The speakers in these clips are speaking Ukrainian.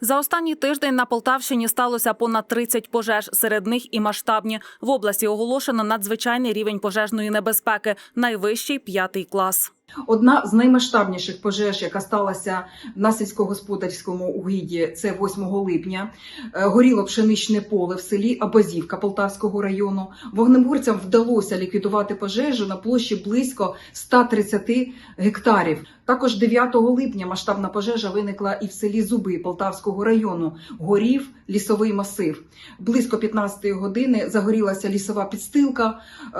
За останній тиждень на Полтавщині сталося понад 30 пожеж, серед них і масштабні. В області оголошено надзвичайний рівень пожежної небезпеки, найвищий п'ятий клас. Одна з наймасштабніших пожеж, яка сталася на сільськогосподарському угідді, це 8 липня. Е, Горіло пшеничне поле в селі Абазівка Полтавського району. Вогнеборцям вдалося ліквідувати пожежу на площі близько 130 гектарів. Також 9 липня масштабна пожежа виникла і в селі Зуби Полтавського району. Горів лісовий масив. Близько 15-ї години загорілася лісова підстилка е,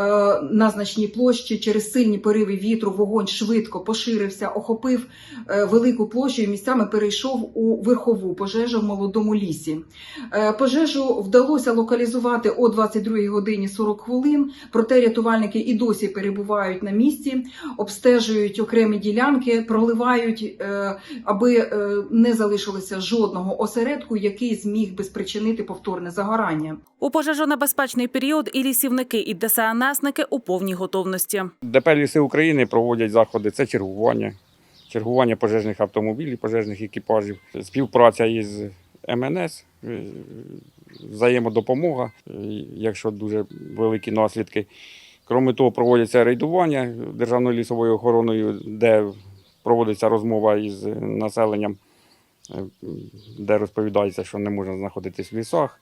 на значній площі. Через сильні пориви вітру вогонь швидко поширився, охопив е, велику площу і місцями перейшов у верхову пожежу в молодому лісі. Е, Пожежу вдалося локалізувати о 22 годині 40 хвилин. Проте рятувальники і досі перебувають на місці, обстежують окремі ділянки, проливають, е, аби не залишилося жодного осередку, який зміг би спричинити повторне загорання. У пожежонебезпечний період і лісівники, і ДСНСники у повній готовності. ДП «Ліси України проводять заходи. Це чергування, чергування пожежних автомобілів, пожежних екіпажів, співпраця із МНС, е, взаємодопомога, е, якщо дуже великі наслідки. Крім того, проводяться рейдування Державною лісовою охороною, де проводиться розмова із населенням, е, де розповідається, що не можна знаходитись в лісах,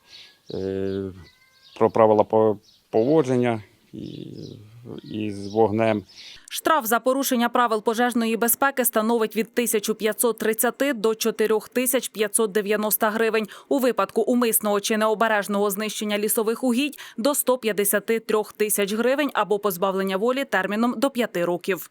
про правила поводження із вогнем. Штраф за порушення правил пожежної безпеки становить від 1530 до 4590 гривень. У випадку умисного чи необережного знищення лісових угідь – до 153 тисяч гривень або позбавлення волі терміном до 5 років.